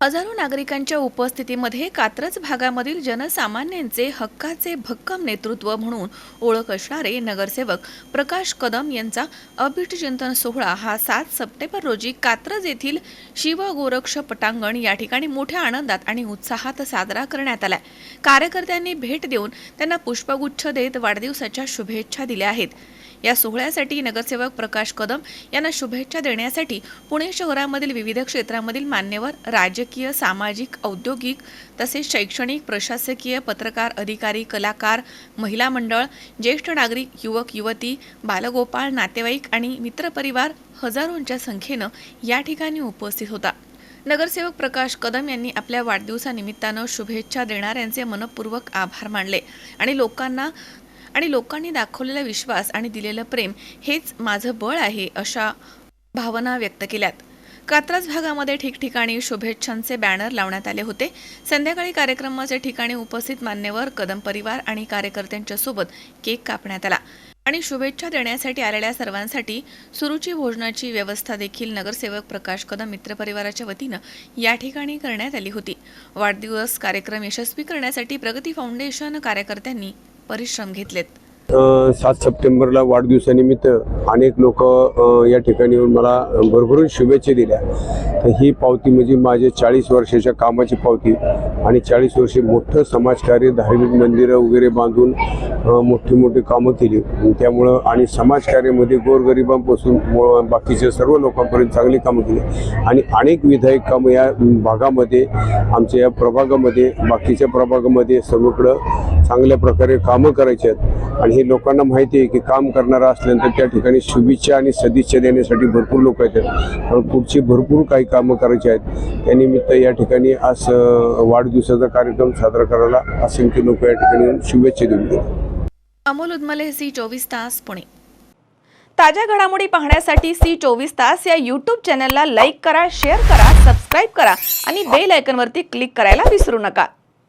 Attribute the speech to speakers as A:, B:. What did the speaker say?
A: हजारो नागरिकांच्या उपस्थितीमध्ये कात्रज भागामधील जनसामान्यांचे हक्काचे भक्कम नेतृत्व म्हणून ओळख असणारे नगरसेवक प्रकाश कदम यांचा अभिट चिंतन सोहळा हा सात सप्टेंबर रोजी कात्रज येथील शिवगोरक्ष पटांगण या ठिकाणी मोठ्या आनंदात आणि उत्साहात साजरा करण्यात आला कार्यकर्त्यांनी भेट देऊन त्यांना पुष्पगुच्छ देत वाढदिवसाच्या शुभेच्छा दिल्या आहेत. या सोहळ्यासाठी नगरसेवक प्रकाश कदम यांना शुभेच्छा देण्यासाठी पुणे शहरामधील विविध क्षेत्रामधील मान्यवर राजकीय सामाजिक औद्योगिक तसेच शैक्षणिक प्रशासकीय पत्रकार अधिकारी कलाकार महिला मंडळ ज्येष्ठ नागरिक युवक युवती बालगोपाळ नातेवाईक आणि मित्रपरिवार हजारोंच्या संख्येनं या ठिकाणी उपस्थित होता. नगरसेवक प्रकाश कदम यांनी आपल्या वाढदिवसानिमित्तानं शुभेच्छा देणाऱ्यांचे मनपूर्वक आभार मानले आणि लोकांना आणि लोकांनी दाखवलेला विश्वास आणि दिलेलं प्रेम हेच माझं बळ आहे अशा भावना व्यक्त केल्यात. कात्रज भागामध्ये ठिकठिकाणी शुभेच्छांचे बॅनर लावण्यात आले होते. संध्याकाळी कार्यक्रमाच्या ठिकाणी उपस्थित मान्यवर कदम परिवार आणि कार्यकर्त्यांच्या सोबत केक कापण्यात आला आणि शुभेच्छा देण्यासाठी आलेल्या सर्वांसाठी सुरुची भोजनाची व्यवस्था देखील नगरसेवक प्रकाश कदम मित्रपरिवाराच्या वतीनं या ठिकाणी करण्यात आली होती. वाढदिवस कार्यक्रम यशस्वी करण्यासाठी प्रगती फाउंडेशन कार्यकर्त्यांनी परिश्रम घेतलेत.
B: सात सप्टेंबरला वाढदिवसानिमित्त अनेक लोक या ठिकाणी येऊन मला भरभरून शुभेच्छा दिल्या. तर ही पावती म्हणजे माझे चाळीस वर्षाच्या कामाची पावती. आणि चाळीस वर्षे मोठं समाजकार्य धार्मिक मंदिरं वगैरे बांधून मोठी मोठी कामं केली. त्यामुळं आणि समाजकार्यामध्ये गोरगरिबांपासून बाकीच्या सर्व लोकांपर्यंत चांगली कामं केली. आणि अनेक विधायक कामं या भागामध्ये आमच्या या प्रभागामध्ये बाकीच्या प्रभागामध्ये सर्वकडं चांगल्या प्रकारे कामं करायची आहेत. आणि हे लोकांना माहिती आहे की काम करणारा असल्यानंतर त्या ठिकाणी शुभेच्छा आणि सदिच्छा देण्यासाठी भरपूर लोक येतात. कारण पुढची भरपूर काही कामं करायची आहेत. त्यानिमित्त या ठिकाणी आज वाढदिवसाचा कार्यक्रम साजरा करायला असंख्य लोक या ठिकाणी येऊन शुभेच्छा देऊन गेले
A: अमोल उदमले सी चोवीस तास पुणे. ताज्या घडामोडी पाहण्यासाठी सी चोवीस तास या यूट्यूब चॅनलला लाईक करा शेअर करा सबस्क्राईब करा आणि बेल आयकनवरती क्लिक करायला विसरू नका.